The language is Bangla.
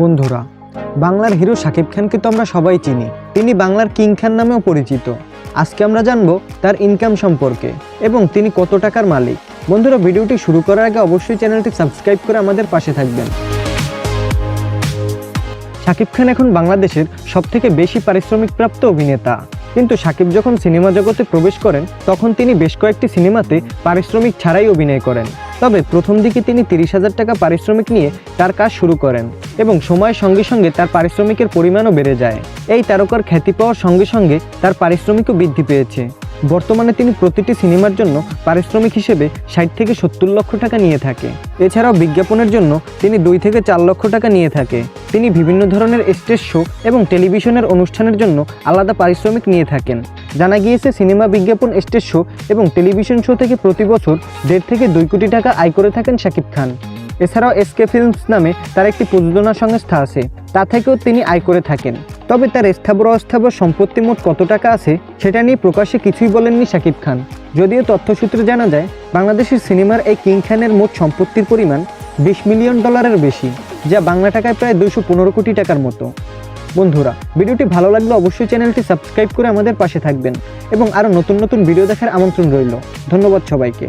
বন্ধুরা, বাংলার হিরো শাকিব খানকে তো আমরা সবাই চিনি। তিনি বাংলার কিং খান নামেও পরিচিত। আজকে আমরা জানব তার ইনকাম সম্পর্কে এবং তিনি কত টাকার মালিক। বন্ধুরা, ভিডিওটি শুরু করার আগে অবশ্যই চ্যানেলটি সাবস্ক্রাইব করে আমাদের পাশে থাকবেন। শাকিব খান এখন বাংলাদেশের সবথেকে বেশি পারিশ্রমিক প্রাপ্ত অভিনেতা। কিন্তু শাকিব যখন সিনেমা জগতে প্রবেশ করেন, তখন তিনি বেশ কয়েকটি সিনেমাতে পারিশ্রমিক ছাড়াই অভিনয় করেন। তবে প্রথম দিকে তিনি তিরিশ হাজার টাকা পারিশ্রমিক নিয়ে তার কাজ শুরু করেন এবং সময়ের সঙ্গে সঙ্গে তার পারিশ্রমিকের পরিমাণও বেড়ে যায়। এই তারকার খ্যাতি পাওয়ার সঙ্গে সঙ্গে তার পারিশ্রমিকও বৃদ্ধি পেয়েছে। বর্তমানে তিনি প্রতিটি সিনেমার জন্য পারিশ্রমিক হিসেবে ষাট থেকে সত্তর লক্ষ টাকা নিয়ে থাকে। এছাড়াও বিজ্ঞাপনের জন্য তিনি দুই থেকে চার লক্ষ টাকা নিয়ে থাকে। তিনি বিভিন্ন ধরনের স্টেজ শো এবং টেলিভিশনের অনুষ্ঠানের জন্য আলাদা পারিশ্রমিক নিয়ে থাকেন। জানা গিয়েছে, সিনেমা বিজ্ঞাপন, স্টেজ শো এবং টেলিভিশন শো থেকে প্রতি বছর দেড় থেকে দুই কোটি টাকা আয় করে থাকেন শাকিব খান। এছাড়াও এসকে ফিল্মস নামে তার একটি প্রযোজনা সংস্থা আছে। তা থেকেও তিনি আয় করে থাকেন। তবে তার স্থাবর অস্থাবর সম্পত্তি মোট কত টাকা আছে, সেটা নিয়ে প্রকাশ্যে কিছুই বলেননি শাকিব খান। যদিও তথ্যসূত্রে জানা যায়, বাংলাদেশের সিনেমার এই কিং খানের মোট সম্পত্তির পরিমাণ বিশ মিলিয়ন ডলারের বেশি, যা বাংলা টাকায় প্রায় দুশো পনেরো কোটি টাকার মতো। বন্ধুরা, ভিডিওটি ভালো লাগলে অবশ্যই চ্যানেলটি সাবস্ক্রাইব করে আমাদের পাশে থাকবেন এবং আরও নতুন নতুন ভিডিও দেখার আমন্ত্রণ রইল। ধন্যবাদ সবাইকে।